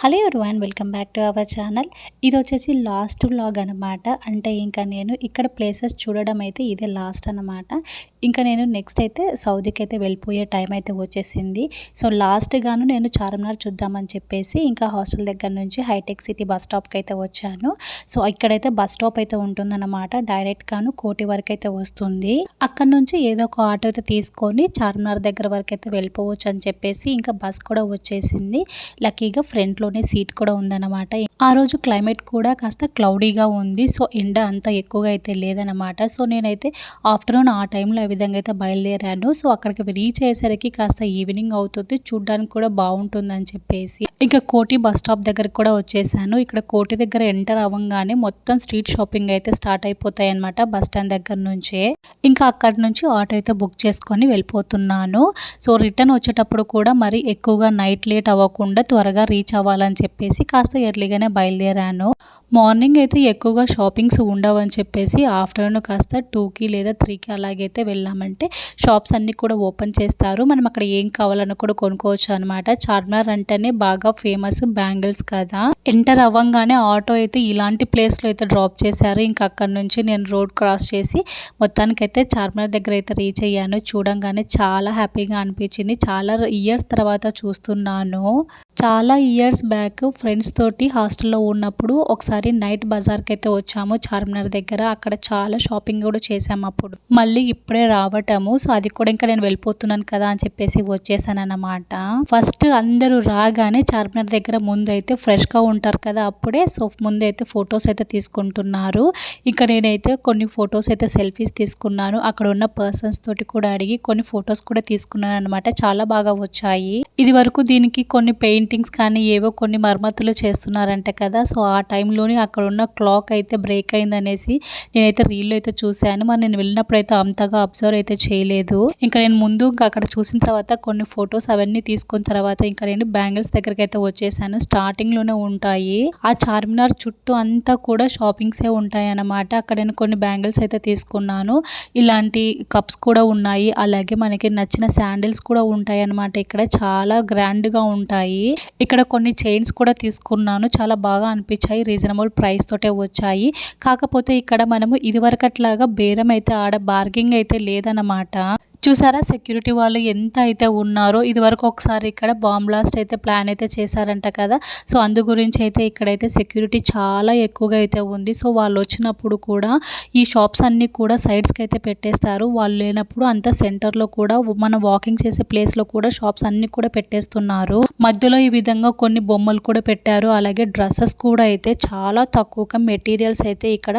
Hello one welcome back to our channel. ఇది వచ్చేసి last vlog అనమాట అంటే ఇంకా నేను ఇక్కడ ప్లేసెస్ చూడడం అయితే ఇదే లాస్ట్ అనమాట ఇంకా నేను నెక్స్ట్ అయితే సౌదీకి అయితే వెళ్ళిపోయే టైం అయితే వచ్చేసింది. సో లాస్ట్గాను నేను చార్మినార్ చూద్దామని చెప్పేసి ఇంకా హాస్టల్ దగ్గర నుంచి హైటెక్ సిటీ బస్ స్టాప్కి అయితే వచ్చాను. సో ఇక్కడైతే బస్ స్టాప్ అయితే ఉంటుందన్నమాట. డైరెక్ట్గాను కోటి వరకు అయితే వస్తుంది. అక్కడ నుంచి ఏదో ఒక ఆటో అయితే తీసుకొని చార్మినార్ దగ్గర వరకు అయితే వెళ్ళిపోవచ్చు అని చెప్పేసి ఇంకా బస్ కూడా వచ్చేసింది. లక్కీగా ఫ్రంట్లో లోనే సీట్ కూడా ఉందన్నమాట. ఆ రోజు క్లైమేట్ కూడా కాస్త క్లౌడీగా ఉంది. సో ఎండ అంత ఎక్కువగా అయితే లేదన్నమాట. సో నేనైతే ఆఫ్టర్నూన్ ఆ టైంలో ఆ విధంగా అయితే బయలుదేరాను. సో అక్కడికి రీచ్ అయ్యేసరికి కాస్త ఈవినింగ్ అవుతుంది. చూడడానికి కూడా బాగుంటుందని చెప్పేసి. ఇంకా కోటి బస్ స్టాప్ దగ్గర కూడా వచ్చేసాను. ఇక్కడ కోటి దగ్గర ఎంటర్ అవ్వగానే మొత్తం స్ట్రీట్ షాపింగ్ అయితే స్టార్ట్ అయిపోతాయి అనమాట బస్ స్టాండ్ దగ్గర నుంచే. ఇంకా అక్కడ నుంచి ఆటో అయితే బుక్ చేసుకొని వెళ్ళిపోతున్నాను. సో రిటర్న్ వచ్చేటప్పుడు కూడా మరి ఎక్కువగా నైట్ లేట్ అవ్వకుండా త్వరగా రీచ్ అవ్వాలని చెప్పేసి కాస్త ఎర్లీగానే బయలుదేరాను. మార్నింగ్ అయితే ఎక్కువగా షాపింగ్స్ ఉండవని చెప్పేసి ఆఫ్టర్నూన్ కాస్త టూకి లేదా త్రీకి అలాగైతే వెళ్ళామంటే షాప్స్ అన్నీ కూడా ఓపెన్ చేస్తారు. మనం అక్కడ ఏం కావాలన్నా కూడా కొనుక్కోవచ్చు అనమాట చార్మినార్ అంటేనే బాగా బాగా ఫేమస్ బ్యాంగిల్స్ కదా. ఎంటర్ అవ్వంగానే ఆటో అయితే ఇలాంటి ప్లేస్లో అయితే డ్రాప్ చేశారు. ఇంకా అక్కడ నుంచి నేను రోడ్ క్రాస్ చేసి మొత్తానికైతే చార్మినార్ దగ్గర అయితే రీచ్ అయ్యాను. చూడంగానే చాలా హ్యాపీగా అనిపించింది. చాలా ఇయర్స్ తర్వాత చూస్తున్నాను. చాలా ఇయర్స్ బ్యాక్ ఫ్రెండ్స్ తోటి హాస్టల్లో ఉన్నప్పుడు ఒకసారి నైట్ బజార్కి అయితే వచ్చాము చార్మినార్ దగ్గర. అక్కడ చాలా షాపింగ్ కూడా చేసాము అప్పుడు. మళ్ళీ ఇప్పుడే రావటము. సో అది కూడా ఇంకా నేను వెళ్ళిపోతున్నాను కదా అని చెప్పేసి వచ్చేసాను అన్నమాట. ఫస్ట్ అందరూ రాగానే చార్మినార్ దగ్గర ముందు అయితే ఫ్రెష్గా ఉంటారు కదా అప్పుడే. సో ముందు అయితే ఫొటోస్ అయితే తీసుకుంటున్నారు. ఇంకా నేనైతే కొన్ని ఫొటోస్ అయితే సెల్ఫీస్ తీసుకున్నాను. అక్కడ ఉన్న పర్సన్స్ తోటి కూడా అడిగి కొన్ని ఫొటోస్ కూడా తీసుకున్నాను అనమాట చాలా బాగా వచ్చాయి. ఇది వరకు దీనికి కొన్ని పెయింటింగ్స్ కానీ ఏవో కొన్ని మరమ్మతులు చేస్తున్నారంట కదా. సో ఆ టైంలోనే అక్కడ ఉన్న క్లాక్ అయితే బ్రేక్ అయిందనేసి నేనైతే రీల్ అయితే చూశాను. మరి నేను వెళ్ళినప్పుడు అయితే అంతగా అబ్జర్వ్ అయితే చేయలేదు. ఇంకా నేను ముందు ఇంకా అక్కడ చూసిన తర్వాత కొన్ని ఫొటోస్ అవన్నీ తీసుకున్న తర్వాత ఇంకా నేను బ్యాంగిల్స్ దగ్గరికి అయితే వచ్చేసాను. స్టార్టింగ్లోనే ఉంటాయి. ఆ చార్మినార్ చుట్టూ అంతా కూడా షాపింగ్సే ఉంటాయి అన్నమాట అక్కడ నేను కొన్ని బ్యాంగిల్స్ అయితే తీసుకున్నాను. ఇలాంటి కప్స్ కూడా ఉన్నాయి. అలాగే మనకి నచ్చిన శాండిల్స్ కూడా ఉంటాయి అన్నమాట ఇక్కడ. చాలా గ్రాండ్గా ఉంటాయి. ఇక్కడ కొన్ని చైన్స్ కూడా తీసుకున్నాను. చాలా బాగా అనిపించాయి. రీజనబుల్ ప్రైస్ తోటే వచ్చాయి. కాకపోతే ఇక్కడ మనము ఇదివరకట్లాగా బేరం అయితే ఆడ బార్గింగ్ అయితే లేదన్నమాట. చూసారా? సెక్యూరిటీ వాళ్ళు ఎంత అయితే ఉన్నారో ఇది వరకు ఒకసారి ఇక్కడ బాంబ్ బ్లాస్ట్ అయితే ప్లాన్ అయితే చేశారంట కదా. సో అందు గురించి అయితే ఇక్కడైతే సెక్యూరిటీ చాలా ఎక్కువగా అయితే ఉంది. సో వాళ్ళు వచ్చినప్పుడు కూడా ఈ షాప్స్ అన్నీ కూడా సైడ్స్కి అయితే పెట్టేస్తారు. వాళ్ళు లేనప్పుడు అంత సెంటర్లో కూడా మనం వాకింగ్ చేసే ప్లేస్లో కూడా షాప్స్ అన్నీ కూడా పెట్టేస్తున్నారు. మధ్యలో ఈ విధంగా కొన్ని బొమ్మలు కూడా పెట్టారు. అలాగే డ్రెస్సెస్ కూడా అయితే చాలా తక్కువగా మెటీరియల్స్ అయితే ఇక్కడ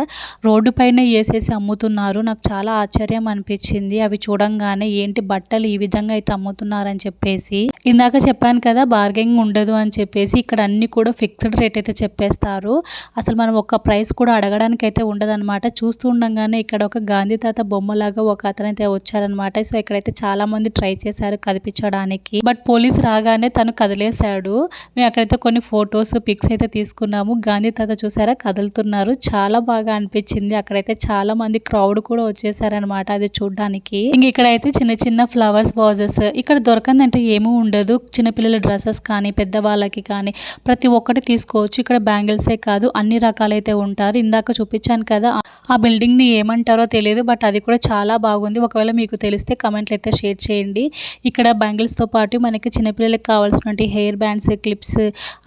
రోడ్డు పైన వేసేసి అమ్ముతున్నారు. నాకు చాలా ఆశ్చర్యం అనిపించింది. అవి చూడంగానే అనగానే ఏంటి బట్టలు ఈ విధంగా అయితే అమ్ముతున్నారని చెప్పేసి. ఇందాక చెప్పాను కదా బార్గెనింగ్ ఉండదు అని చెప్పేసి ఇక్కడ అన్ని కూడా ఫిక్స్డ్ రేట్ అయితే చెప్పేస్తారు. అసలు మనం ఒక ప్రైస్ కూడా అడగడానికి అయితే ఉండదన్నమాట. చూస్తూ ఉండగానే ఇక్కడ ఒక గాంధీ తాత బొమ్మలాగా ఒక అతను అయితే వచ్చారనమాట సో ఇక్కడైతే చాలా మంది ట్రై చేశారు కదిపించడానికి. బట్ పోలీస్ రాగానే తను కదిలేశాడు. మేము అక్కడైతే కొన్ని ఫొటోస్ పిక్స్ అయితే తీసుకున్నాము. గాంధీ తాత చూసారా కదులుతున్నారు. చాలా బాగా అనిపించింది. అక్కడైతే చాలా మంది క్రౌడ్ కూడా వచ్చేసారనమాట అది చూడడానికి. ఇంక ఇక్కడైతే అయితే చిన్న చిన్న ఫ్లవర్స్ వాజెస్ ఇక్కడ దొరకందంటే ఏమీ ఉండదు. చిన్నపిల్లల డ్రెస్సెస్ కానీ పెద్దవాళ్ళకి కానీ ప్రతి ఒక్కటి తీసుకోవచ్చు. ఇక్కడ బ్యాంగిల్సే కాదు అన్ని రకాలైతే ఉంటారు. ఇందాక చూపించాను కదా ఆ బిల్డింగ్ని ఏమంటారో తెలియదు బట్ అది కూడా చాలా బాగుంది. ఒకవేళ మీకు తెలిస్తే కమెంట్లు అయితే షేర్ చేయండి. ఇక్కడ బ్యాంగిల్స్తో పాటు మనకి చిన్నపిల్లలకి కావాల్సినటువంటి హెయిర్ బ్యాండ్స్ క్లిప్స్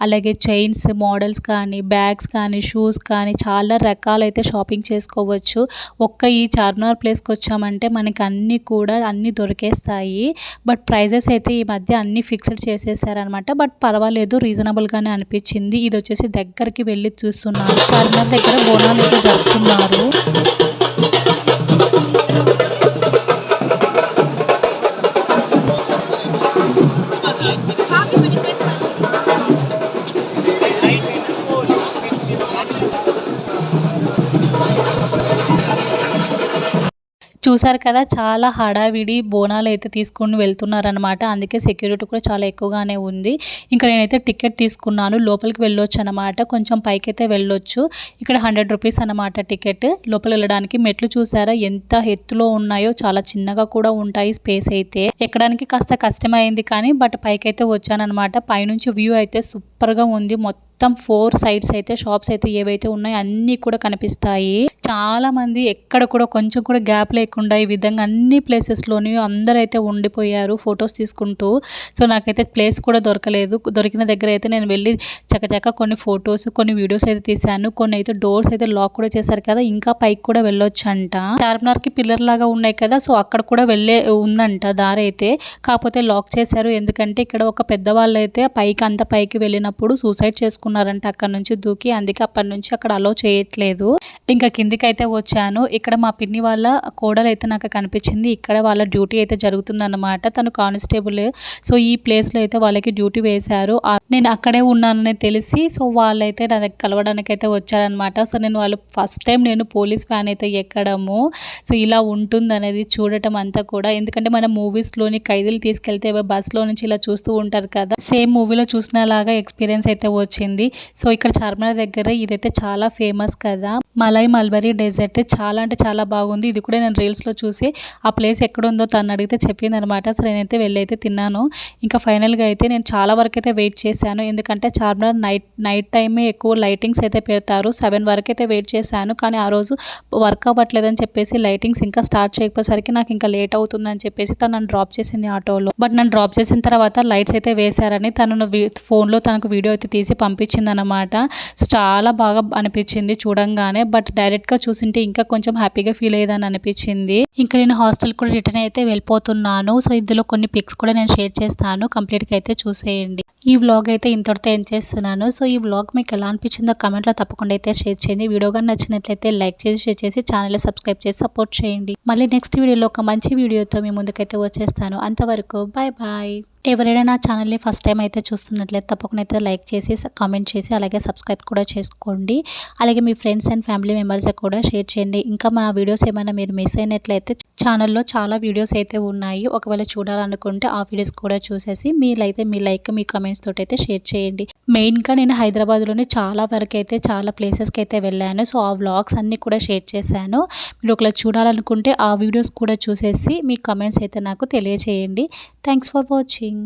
అలాగే చైన్స్ మోడల్స్ కానీ బ్యాగ్స్ కానీ షూస్ కానీ చాలా రకాలైతే షాపింగ్ చేసుకోవచ్చు. ఒక్క ఈ చార్మినార్ ప్లేస్కి వచ్చామంటే మనకి అన్నీ కూడా అన్నీ దొరికేస్తాయి. బట్ ప్రైజెస్ అయితే ఈ మధ్య అన్నీ ఫిక్స్డ్ చేసేసారనమాట బట్ పర్వాలేదు రీజనబుల్గానే అనిపించింది. ఇది వచ్చేసి దగ్గరికి వెళ్ళి చూస్తున్నాను. చార్మినార్ దగ్గర బోనాలు అయితే జరుపుతున్నారు. చూసారు కదా చాలా హడావిడి బోనాలు అయితే తీసుకొని వెళ్తున్నారనమాట అందుకే సెక్యూరిటీ కూడా చాలా ఎక్కువగానే ఉంది. ఇంకా నేనైతే టికెట్ తీసుకున్నాను. లోపలికి వెళ్ళొచ్చు అనమాట కొంచెం పైకి అయితే వెళ్ళొచ్చు. ఇక్కడ హండ్రెడ్ రూపీస్ అనమాట టికెట్. లోపల వెళ్ళడానికి మెట్లు చూసారా? ఎంత ఎత్తులో ఉన్నాయో చాలా చిన్నగా కూడా ఉంటాయి స్పేస్ అయితే. ఎక్కడానికి కాస్త కష్టమైంది కానీ బట్ పైకి అయితే వచ్చానమాట పైనుంచి వ్యూ అయితే సూపర్గా ఉంది. మొత్తం మొత్తం ఫోర్ సైడ్స్ అయితే షాప్స్ అయితే ఏవైతే ఉన్నాయో అన్నీ కూడా కనిపిస్తాయి. చాలా మంది ఎక్కడ కూడా కొంచెం కూడా గ్యాప్ లేకుండా ఈ విధంగా అన్ని ప్లేసెస్లోని అందరైతే ఉండిపోయారు ఫొటోస్ తీసుకుంటూ. సో నాకైతే ప్లేస్ కూడా దొరకలేదు. దొరికిన దగ్గర అయితే నేను వెళ్ళి చకచక కొన్ని ఫొటోస్ కొన్ని వీడియోస్ అయితే తీశాను. కొన్ని అయితే డోర్స్ అయితే లాక్ కూడా చేశారు కదా ఇంకా పైకి కూడా వెళ్ళొచ్చు అంట చార్మినార్కి పిల్లర్ లాగా ఉన్నాయి కదా సో అక్కడ కూడా వెళ్ళే ఉందంట దారి అయితే. కాకపోతే లాక్ చేశారు. ఎందుకంటే ఇక్కడ ఒక పెద్దవాళ్ళు అయితే పైకి అంత పైకి వెళ్ళినప్పుడు సూసైడ్ చేసుకున్నారు చేసుకున్నారంట అక్కడ నుంచి దూకి అందుకే అప్పటి నుంచి అక్కడ అలో చేయట్లేదు. ఇంకా కిందికి అయితే వచ్చాను. ఇక్కడ మా పిన్ని వాళ్ళ కోడలు అయితే నాకు కనిపించింది. ఇక్కడ వాళ్ళ డ్యూటీ అయితే జరుగుతుందన్నమాట. తను కానిస్టేబుల్. సో ఈ ప్లేస్లో అయితే వాళ్ళకి డ్యూటీ వేశారు. నేను అక్కడే ఉన్నానని తెలిసి సో వాళ్ళైతే నా దగ్గర కలవడానికి అయితే వచ్చారనమాట సో నేను వాళ్ళు ఫస్ట్ టైం నేను పోలీస్ ఫ్యాన్ అయితే ఎక్కడము. సో ఇలా ఉంటుంది అనేది చూడటం అంతా కూడా. ఎందుకంటే మన మూవీస్లోని ఖైదీలు తీసుకెళ్తే బస్లో నుంచి ఇలా చూస్తూ ఉంటారు కదా. సేమ్ మూవీలో చూసినలాగా ఎక్స్పీరియన్స్ అయితే వచ్చింది. ఉంది సో ఇక్కడ చార్మినార్ దగ్గర ఇదైతే చాలా ఫేమస్ కదా. మలై మల్బరీ డెజర్ట్ చాలా అంటే చాలా బాగుంది. ఇది కూడా నేను రీల్స్లో చూసి ఆ ప్లేస్ ఎక్కడుందో తను అడిగితే చెప్పింది అనమాట సో నేనైతే వెళ్ళైతే తిన్నాను. ఇంకా ఫైనల్గా అయితే నేను చాలా వరకు అయితే వెయిట్ చేశాను. ఎందుకంటే చార్మినార్ నైట్ నైట్ టైమే ఎక్కువ లైటింగ్స్ అయితే పెడతారు. సెవెన్ వరకు అయితే వెయిట్ చేశాను. కానీ ఆ రోజు వర్క్ అవ్వట్లేదని చెప్పేసి లైటింగ్స్ ఇంకా స్టార్ట్ చేయకపోయేసరికి నాకు ఇంకా లేట్ అవుతుందని చెప్పేసి తను నన్ను డ్రాప్ చేసింది ఆటోలో. బట్ నన్ను డ్రాప్ చేసిన తర్వాత లైట్స్ అయితే వేశారని తను ఫోన్లో తనకు వీడియో అయితే తీసి పంపి అనిపించింది అనమాట చాలా బాగా అనిపించింది చూడంగానే. బట్ డైరెక్ట్గా చూసింటే ఇంకా కొంచెం హ్యాపీగా ఫీల్ అయ్యేదని అనిపించింది. ఇంకా నేను హాస్టల్ కూడా రిటర్న్ అయితే వెళ్ళిపోతున్నాను. సో ఇందులో కొన్ని పిక్స్ కూడా నేను షేర్ చేస్తాను. కంప్లీట్గా అయితే చూసేయండి. ఈ వ్లాగ్ అయితే ఇంతటితో ఏం చేస్తున్నాను. సో ఈ వ్లాగ్ మీకు ఎలా అనిపించిందో కమెంట్లో తప్పకుండా అయితే షేర్ చేయండి. వీడియో కానీ నచ్చినట్లయితే లైక్ చేసి షేర్ చేసి ఛానల్ సబ్స్క్రైబ్ చేసి సపోర్ట్ చేయండి. మళ్ళీ నెక్స్ట్ వీడియోలో ఒక మంచి వీడియోతో మీ ముందుకైతే వచ్చేస్తాను. అంతవరకు బాయ్ బాయ్ ఎవరైనా నా ఛానల్ని ఫస్ట్ టైం అయితే చూస్తున్నట్లయితే తప్పకుండా అయితే లైక్ చేసి కామెంట్ చేసి అలాగే సబ్స్క్రైబ్ కూడా చేసుకోండి. అలాగే మీ ఫ్రెండ్స్ అండ్ ఫ్యామిలీ మెంబర్స్ కూడా షేర్ చేయండి. ఇంకా మా వీడియోస్ ఏమైనా మీరు మిస్ అయినట్లయితే ఛానల్లో చాలా వీడియోస్ అయితే ఉన్నాయి. ఒకవేళ చూడాలనుకుంటే ఆ వీడియోస్ కూడా చూసేసి మీరైతే మీ లైక్ మీ కమెంట్స్ తోటి అయితే షేర్ చేయండి. మెయిన్గా నేను హైదరాబాద్లోనే చాలా వరకు అయితే చాలా ప్లేసెస్కి అయితే వెళ్ళాను. సో ఆ వ్లాగ్స్ అన్నీ కూడా షేర్ చేశాను. మీరు ఒకవేళ చూడాలనుకుంటే ఆ వీడియోస్ కూడా చూసేసి మీ కమెంట్స్ అయితే నాకు తెలియజేయండి థ్యాంక్స్ ఫర్ వాచింగ్